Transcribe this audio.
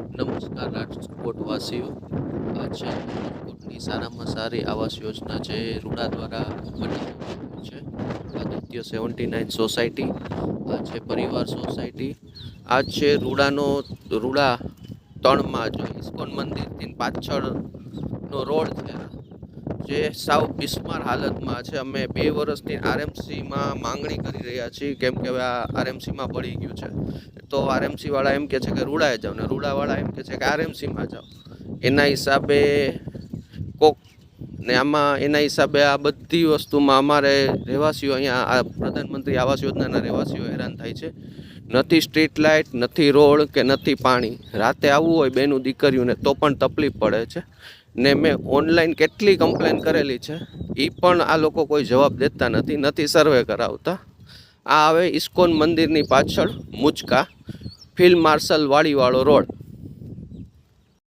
નમસ્કાર રાજકોટવાસીઓ આ છે રાજકોટની સારામાં સારી આવાસ યોજના જે રૂડા દ્વારા છે. આદિત્ય સેવન્ટી નાઇન સોસાયટી, આ છે પરિવાર સોસાયટી. આ છે રૂડાનો, રૂડા ત્રણમાં જો ઇસ્કોન મંદિરથી પાછળનો રોડ છે જે સાવ બિસ્માર હાલતમાં છે. અમે બે વર્ષથી આરએમસીમાં માંગણી કરી રહ્યા છીએ, કેમ કે હવે આ આરએમસીમાં પડી ગયું છે. તો આરએમસી વાળા એમ કે છે કે રૂડાએ જાઓ ને રૂડાવાળા એમ કે છે કે આરએમસીમાં જાઓ. એના હિસાબે ને આમાં એના હિસાબે આ બધી વસ્તુમાં અમારે રહેવાસીઓ અહીંયા, આ પ્રધાનમંત્રી આવાસ યોજનાના રહેવાસીઓ હેરાન થાય છે. નથી સ્ટ્રીટ લાઇટ, નથી રોડ કે નથી પાણી. રાતે આવવું હોય બેનું દીકરીઓને તો પણ તકલીફ પડે છે. ને મેં ઓનલાઈન કેટલી કમ્પ્લેન કરેલી છે એ પણ આ લોકો કોઈ જવાબ દેતા નથી નથી સર્વે કરાવતા. આ હવે ઇસ્કોન મંદિરની પાછળ મુચકા ફિલ્ડ માર્શલ વાળીવાળો રોડ.